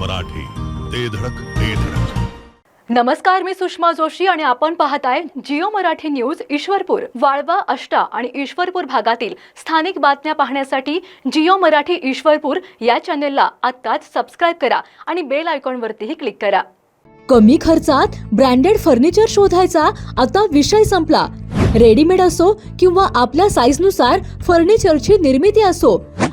मराठी. ते धडक ते धडक. नमस्कार मी सुषमा जोशी आणि आपण पाहताय जिओ मराठी न्यूज ईश्वरपूर वाळवा अष्टा आणि ईश्वरपूर भागातील स्थानिक बातम्या पाहण्यासाठी जिओ मराठी ईश्वरपूर या चॅनेलला आत्ताच सबस्क्राईब करा आणि बेल आयकॉनवरतीही क्लिक करा. कमी खर्चात ब्रँडेड फर्निचर शोधायचा आता विषय संपला. रेडीमेड असो किंवा आपल्या साईजनुसार फर्निचरची निर्मिती असो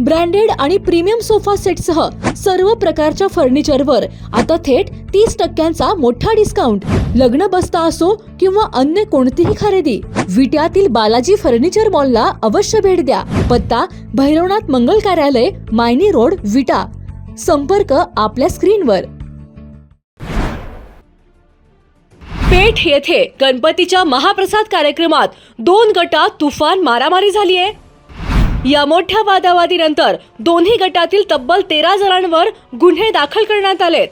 ब्रँडेड आणि प्रीमियम सोफा सेटसह सर्व प्रकारच्या फर्निचरवर आता थेट तीस टक्क्यांचा मोठा डिस्काउंट लग्न बसता असो किंवा अन्य कोणतीही खरेदी विट्यातील बालाजी फर्निचर मॉलला अवश्य भेट द्या. पत्ता भैरवनाथ मंगल कार्यालय मायनी रोड विटा. संपर्क आपल्या स्क्रीनवर. पेठ येथे गणपतीच्या महाप्रसाद कार्यक्रमात दोन गटात तुफान मारामारी झाली आहे या मोठ्या वादावादीनंतर दोन्ही गटातील तब्बल तेरा जणांवर गुन्हे दाखल करण्यात आलेत.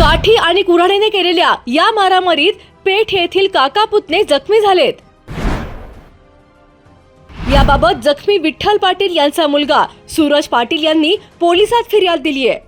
काठी आणि कुऱ्हाडीने केलेल्या या मारामारीत पेठ येथील काका पुतणे जखमी झालेत. याबाबत जखमी विठ्ठल पाटील यांचा मुलगा सूरज पाटील यांनी पोलिसात फिर्याद दिली आहे.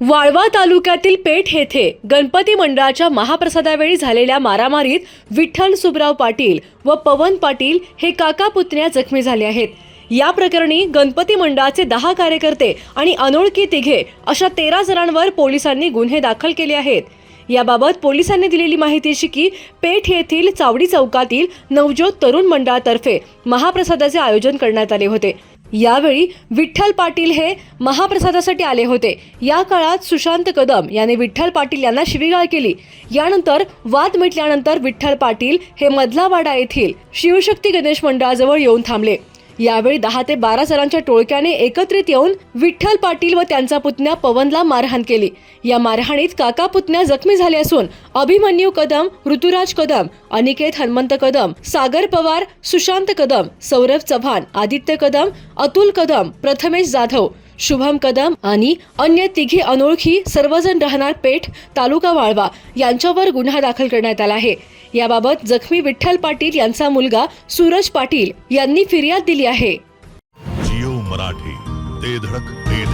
वाळवा तालुक्यातील पेठ येथे गणपती मंडळाच्या महाप्रसादावेळी झालेल्या मारामारीत विठ्ठल सुबराव पाटील व पवन पाटील हे काका पुतण्या जखमी झाले आहेत. या प्रकरणी गणपती मंडळाचे दहा कार्यकर्ते आणि अनोळखी तिघे अशा तेरा जणांवर पोलिसांनी गुन्हे दाखल केले आहेत. याबाबत पोलिसांनी दिलेली माहिती अशी की पेठ येथील चावडी चौकातील नवज्योत तरुण मंडळातर्फे महाप्रसादाचे आयोजन करण्यात आले होते. यावेळी विठ्ठल पाटील हे महाप्रसादासाठी आले होते. या काळात सुशांत कदम याने विठ्ठल पाटील यांना शिवीगाळ केली. यानंतर वाद मिटल्यानंतर विठ्ठल पाटील हे मधलावाडा येथील शिवशक्ती गणेश मंडळाजवळ येऊन थांबले. यावेळी दहा ते बारा सरांच्या टोळक्याने एकत्रित येऊन विठ्ठल पाटील व त्यांचा पुतण्या पवनला मारहाण केली. या मारहाणीत काका पुतण्या जखमी झाले असून अभिमन्यू कदम ऋतुराज कदम अनिकेत हनुमंत कदम सागर पवार सुशांत कदम सौरभ चव्हाण आदित्य कदम अतुल कदम प्रथमेश जाधव शुभम कदम आणि अन्य तिघे अनोळखी सर्वजण राहणार पेठ तालुका वाळवा यांच्यावर गुन्हा दाखल करण्यात आला आहे. याबाबत जखमी विठ्ठल पाटील यांचा मुलगा सूरज पाटील यांनी फिर्याद दिली आहे. जिओ मराठी ते धडक ते